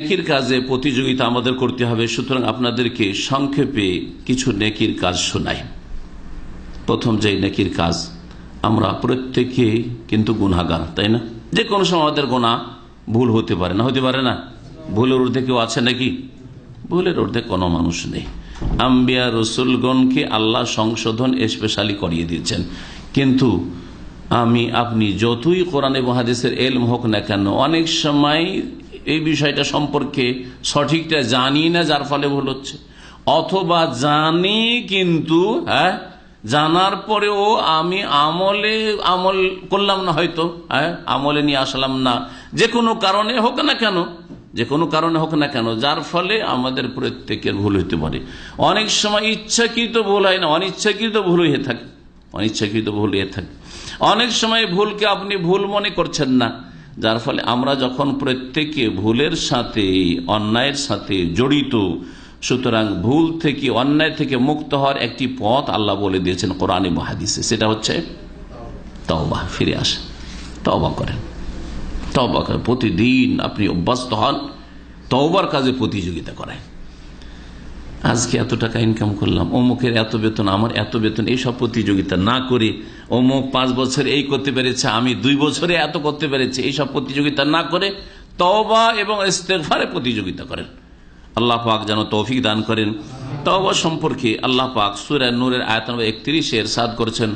নেকির কাজে প্রতিযোগিতা আমাদের করতে হবে, সুতরাং আপনাদেরকে সংক্ষেপে কিছু নেকির কাজ শোনাই। প্রথম যে নেকির কাজ, আমরা প্রত্যেকে কিন্তু গুনাগার তাই না? যে কোনো সময় আমাদের গোনা ভুল হতে পারে না, হতে পারে না? ভুলের ঊর্ধ্বে কেউ আছে নাকি? ভুলের ঊর্ধ্বে কোনো মানুষ নেই। আম্বিয়া রসুলগণকে আল্লাহ সংশোধন স্পেশালি করিয়ে দিয়েছেন। কিন্তু আমি, আপনি যতই কোরআনে মহাদেশের এলম হোক না কেন, অনেক সময় এই বিষয়টা সম্পর্কে সঠিকটা জানি না, যার ফলে ভুল হচ্ছে। অথবা জানি কিন্তু হ্যাঁ জানার পরেও আমি আমলে, আমল করলাম না হয়তো হ্যাঁ আমলে নিয়ে আসলাম না। যে কোনো কারণে হোক না কেন, যে কোনো কারণে হোক না কেন, যার ফলে আমাদের প্রত্যেকের ভুল হইতে পারে। অনেক সময় ইচ্ছাকৃত ভুল হয় না, অনিচ্ছাকৃত ভুল হয়ে থাকে, অনিচ্ছাকৃত ভুল হয়ে থাকে। অনেক সময় ভুলকে আপনি ভুল মনে করছেন না। যার ফলে আমরা যখন প্রত্যেকে ভুলের সাথে, অন্যায়ের সাথে জড়িত, সুতরাং ভুল থেকে, অন্যায় থেকে মুক্ত হওয়ার একটি পথ আল্লাহ বলে দিয়েছেন কোরআনে মহাদিসে সেটা হচ্ছে তওবা। ফিরে আসে তওবা করেন। তওবা করেন। প্রতিদিন আপনি অভ্যস্ত হন। তওবার কাজে প্রতিযোগিতা করেন। আজকে এত টাকা ইনকাম করলাম, অমুকের এত বেতন, আমার এত বেতন এইসব প্রতিযোগিতা না করে অমুক পাঁচ বছর এই করতে পেরেছে, আমি দুই বছরে এত করতে পেরেছি এইসব প্রতিযোগিতা না করে তবা এবং ইস্তেগফারে প্রতিযোগিতা করেন। আল্লাহ পাক যেন তৌফিক দান করেন। তওবা সম্পর্কে আল্লাহ পাক সুরা নূরের আয়াত নম্বর একত্রিশে এরশাদ করেছেন,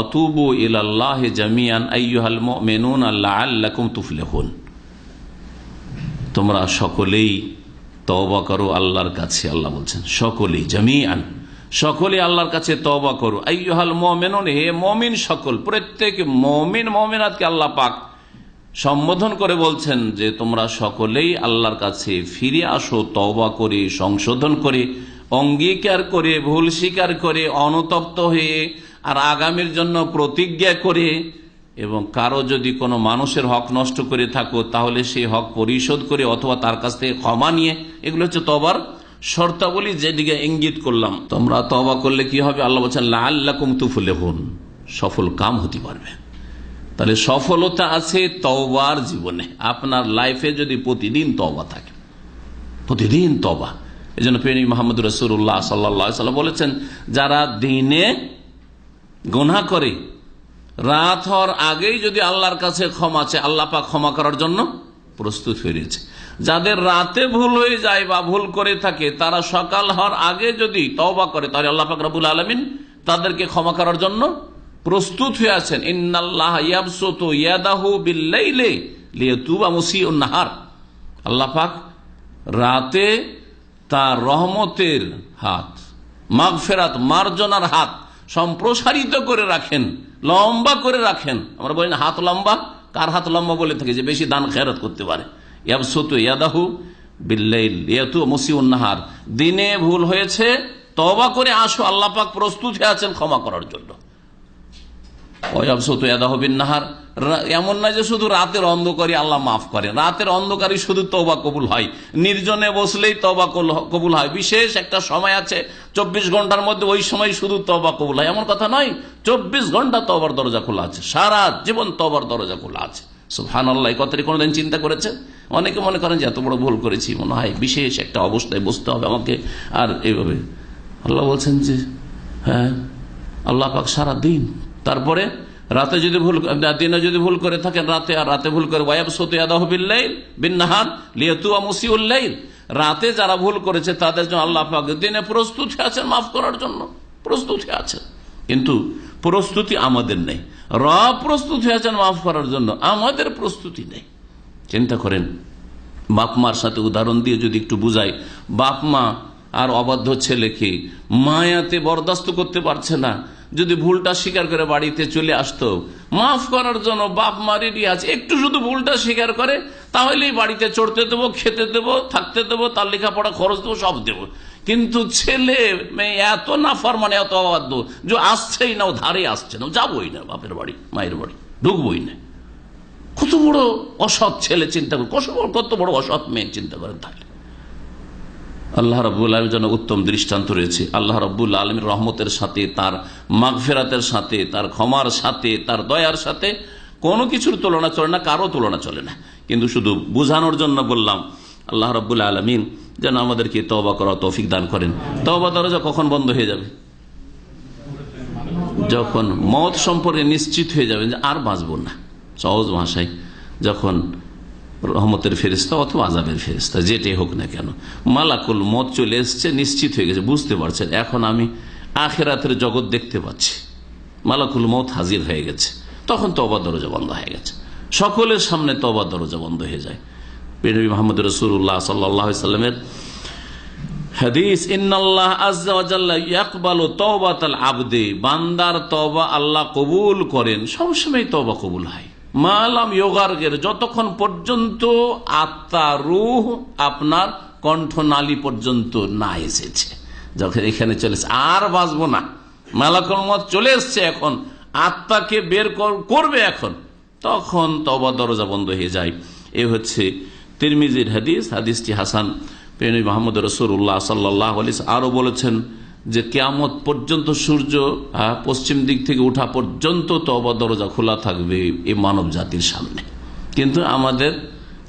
অতুবু ইলাল্লাহ জামিয়ান আইয়ুহাল মুমিনুন আল্লাহ আল্লাকুম তুফলিহুন। তোমরা সকলেই তওবা করো আল্লাহর কাছে, আল্লাহ বলছেন, সকলেই জামিয়ান সকলে আল্লাহর কাছে তওবা করো। আইয়ুহাল মুমিনুন, হে মুমিন সকল, প্রত্যেক মুমিন, মুমিনাতকে আল্লাহ পাক সম্বোধন করে বলছেন যে তোমরা সকলেই আল্লাহর কাছে ফিরে আসো, তওবা করে, সংশোধন করে, অঙ্গীকার করে, ভুল স্বীকার করে, অনুতপ্ত হয়ে, আর আগামীর জন্য প্রতিজ্ঞা করে এবং কারও যদি কোনো মানুষের হক নষ্ট করে থাকো, তাহলে সেই হক পরিশোধ করে অথবা তার কাছ থেকে ক্ষমা নিয়ে, এগুলো হচ্ছে তবার শর্তাবলী যেদিকে ইঙ্গিত করলাম। তোমরা তবা করলে কি হবে? আল্লাহ বলছেন লাল্লাকুম তুফুলে হন সফল কাম হতে পারবে। তাহলে সফলতা আছে তওবার জীবনে। আপনার লাইফে যদি প্রতিদিন তবা থাকে, প্রতিদিন তবা এই জন্য প্রেমী মোহাম্মদ রসুল্লাহ সাল্লা সাল্লাম বলেছেন, যারা দিনে গুনা করে রাত হওয়ার আগেই যদি আল্লাহর কাছে ক্ষমা আছে আল্লাহ পাক ক্ষমা করার জন্য প্রস্তুত হয়ে রয়েছে। যাদের রাতে ভুল হয়ে যায় বা ভুল করে থাকে, তারা সকাল হওয়ার আগে যদি তওবা করে, তাহলে আল্লাহ পাক রবুল আলমিন তাদেরকে ক্ষমা করার জন্য প্রস্তুত হয়ে আছেন। ইন্নাল্লাহ ইয়াদাহু নাহার। আল্লাহ পাক রাতে তার রহমতের হাত, মাগফেরাত, মার্জনার হাত সম্প্রসারিত করে রাখেন, লম্বা করে রাখেন। আমরা বলি না, হাত লম্বা, কার হাত লম্বা বলে থাকে যে বেশি দান খেরত করতে পারে। ইয়াদাহু দিনে ভুল হয়েছে তবা করে আসো আল্লাপাক প্রস্তুত হয়ে আছেন ক্ষমা করার জন্য। নাহার এমন না যে শুধু রাতের অন্ধকারই আল্লাহ মাফ করেন। রাতের অন্ধকারই শুধু তবা কবুল হয়। নির্জনে বসলেই তবা কবুল হয়। বিশেষ একটা সময় আছে, চব্বিশ ঘণ্টার মধ্যে ওই সময় শুধু তবা কবুল হয়। এমন কথা নয়, চব্বিশ ঘণ্টা তবার দরজা খোলা আছে। সারা জীবন তবার দরজা খোলা আছে। সুহান আল্লাহ কথাটি কোনোদিন চিন্তা করেছে অনেকে মনে করেন যে এত বড় ভুল করেছি, মনে হয় বিশেষ একটা অবস্থায় বসতে হবে আমাকে। আর এইভাবে আল্লাহ বলছেন যে হ্যাঁ আল্লাহ পাক সারা দিন তারপরে রাতে যদি ভুল, দিনে যদি ভুল করে থাকেন রাতে, আর রাতে ভুল করে ওয়াব সতিয়াদাহবিল্লাইল বিন্নাহান লিয়াতুয়া মুসিউল্লাইল রাতে যারা ভুল করেছে, তাদের জন্য আল্লাহ দিনে প্রস্তুত আছেন মাফ করার জন্য। প্রস্তুত আছেন। কিন্তু প্রস্তুতি আমাদের নেই। র প্রস্তুত হয়ে আছেন মাফ করার জন্য। আমাদের প্রস্তুতি নেই। চিন্তা করেন, বাপ মার সাথে উদাহরণ দিয়ে যদি একটু বুঝাই। বাপ মা আর অবাধ্য ছেলেকে মায়াতে বরদাস্ত করতে পারছে না? যদি ভুলটা স্বীকার করে বাড়িতে চলে আসতো, মাফ করার জন্য বাপ মারেরই আছে, একটু শুধু ভুলটা স্বীকার করে, তাহলেই বাড়িতে চড়তে দেবো, খেতে দেবো, থাকতে দেবো, তার লেখাপড়া খরচ দেবো, সব দেবো। কিন্তু ছেলে, মেয়ে এত নাফার মানে এত অবাধ্য, যে আসছেই না, ও ধারে আসছে না যাবোই না বাপের বাড়ি, মায়ের বাড়ি, ঢুকবোই না। কত বড় অসৎ ছেলে চিন্তা করে, কত বড় অসৎ মেয়ে চিন্তা করেন তাহলে। আল্লাহ রব্বুল আলমের জন্য উত্তম দৃষ্টান্ত রয়েছে। আল্লাহ রব্বুল আলমীর রহমতের সাথে, তার মাগফেরাতের সাথে, তার ক্ষমার সাথে, তার দয়ার সাথে কোনো কিছুর তুলনা চলে না, কারও তুলনা চলে না। কিন্তু শুধু বোঝানোর জন্য বললাম, আল্লাহ রব্বুল আলমিন যেন আমাদেরকে তবা করা তৌফিক দান করেন। তবা দরজা কখন বন্ধ হয়ে যাবে? যখন মত সম্পর্কে নিশ্চিত হয়ে যাবেন যে আর বাঁচব না। সহজ ভাষায়, যখন রহমতের ফেরিস্তা অথবা আজাবের ফেরিস্তা যেটাই হোক না কেন। মালাকুল মত চলে এসছে, নিশ্চিত হয়ে গেছে, বুঝতে পারছেন, এখন আমি আখেরাতের জগৎ দেখতে পাচ্ছি। মালাকুল মত হাজির হয়ে গেছে, তখন তবা দরজা বন্ধ হয়ে গেছে। সকলের সামনে তবা দরজা বন্ধ হয়ে যায়। বেনবী মোহাম্মদ রসুল্লাহ সাল্লাহ সাল্লামের হাদিস, ইন্নাল্লাহ তওবাতাল আবদে, বান্দার তওবা আল্লাহ কবুল করেন। সবসময় তওবা কবুল হয়। মালাম ইয়োগার্গের যতক্ষণ পর্যন্ত আত্মা রুহ আপনার কণ্ঠনালী পর্যন্ত না এসেছে। যখন এখানে চলেছে আর বাঁচবো না। মালাকুল মত চলে এসছে এখন। আত্মাকে বের কর- করবে এখন। তখন তবা দরজা বন্ধ হয়ে যায়। এ হচ্ছে তিরমিজির হাদিস। হাদিসটি হাসান পেনি মাহমুদ রসুল্লাহ সাল্লাহ আরও বলেছেন যে কেয়ামত পর্যন্ত সূর্য পশ্চিম দিক থেকে উঠা পর্যন্ত তবা দরজা খোলা থাকবে এই মানব জাতির সামনে। কিন্তু আমাদের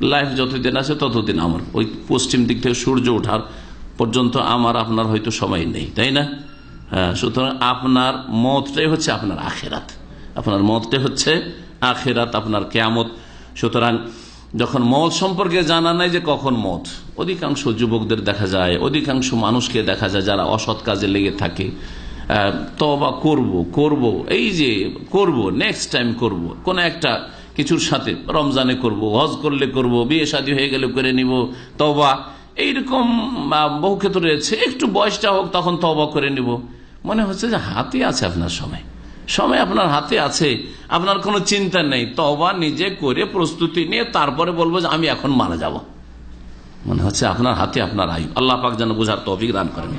লাইফ যতদিন আছে ততদিন আমার। ওই পশ্চিম দিক থেকে সূর্য ওঠার পর্যন্ত আমার, আপনার হয়তো সময় নেই, তাই না? হ্যাঁ সুতরাং আপনার মতটাই হচ্ছে আপনার আখেরাত। আপনার মতটাই হচ্ছে আখেরাত, আপনার কেয়ামত। সুতরাং যখন মত সম্পর্কে জানা নাই যে কখন মত, অধিকাংশ যুবকদের দেখা যায়, অধিকাংশ মানুষকে দেখা যায় যারা অসৎ কাজে লেগে থাকে। তবা করব করব, এই যে করব নেক্সট টাইম করব, কোন একটা কিছুর সাথে রমজানে করব, হজ করলে করব, বিয়ে শাদী হয়ে গেলে করে নিব তবা এইরকম বহু ক্ষেত্রে রয়েছে। একটু বয়সটা হোক তখন তবা করে নিব। মনে হচ্ছে যে হাতে আছে আপনার সময়। সময় আপনার হাতে আছে, আপনার কোনো চিন্তা নেই। তবা নিজে করে প্রস্তুতি নিয়ে তারপরে বলব যে আমি এখন মারা যাব। মনে হচ্ছে আপনার হাতে আপনার আয়ু। আল্লাহ পাক যেন বোঝার তো অভিজ্ঞান করেন।